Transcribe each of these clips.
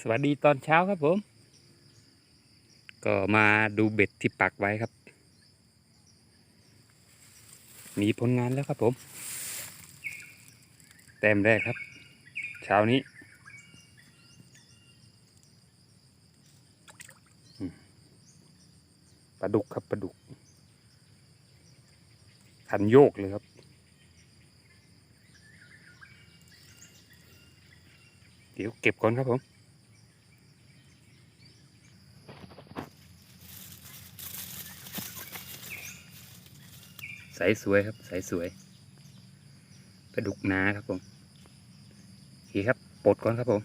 สวัสดีตอนเช้าครับผม ก็มาดูเบ็ดที่ปักไว้ครับ มีผลงานแล้วครับผม แต้มแรกครับ เช้านี้ ปลาดุกครับปลาดุกคันโยกเลยครับเดี๋ยวเก็บก่อนครับผม ใสสวยครับใสสวยปลาดุกนาครับผมโอเคครับปลดก่อนครับผม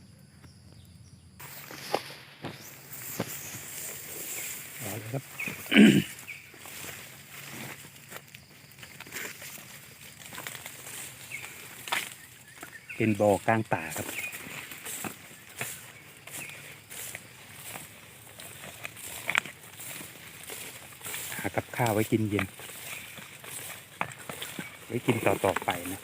เอาเลยครับเป็นบ่อกลางป่าครับหากับข้าวไว้กินเย็น ไว้กินต่อต่อไปนะ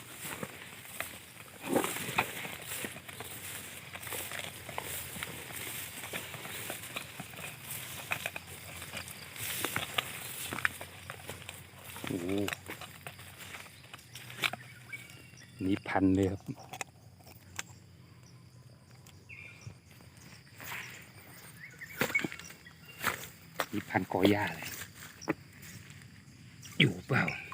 โอ้นี่พันเลยครับนี่พันกอหญ้าเลย อยู่เปล่า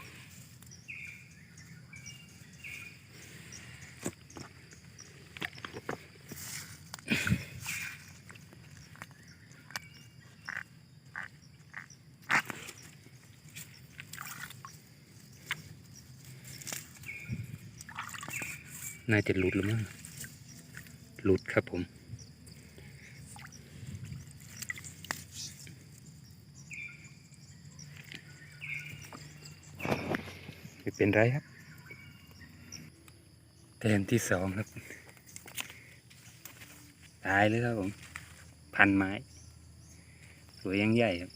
น่าจะหลุดแล้วมั้งหลุดครับผมไม่เป็นไรครับแต้มที่สองครับ ตายเลยครับผม พันไม้ สวยยังใหญ่ครับ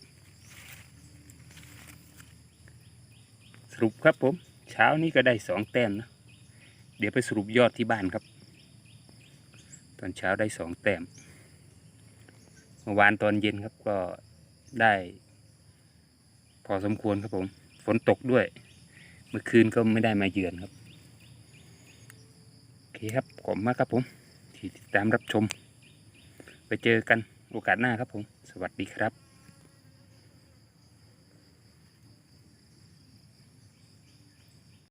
สรุปครับผม เช้านี้ก็ได้สองแต้มนะ เดี๋ยวไปสรุปยอดที่บ้านครับ ตอนเช้าได้สองแต้มเมื่อวานตอนเย็นครับก็ได้ พอสมควรครับผม ฝนตกด้วย เมื่อคืนก็ไม่ได้มาเยือนครับโอเคครับขอบมากครับผมที่ติดตามรับชม ไปเจอกันโอกาสหน้าครับผม สวัสดีครับ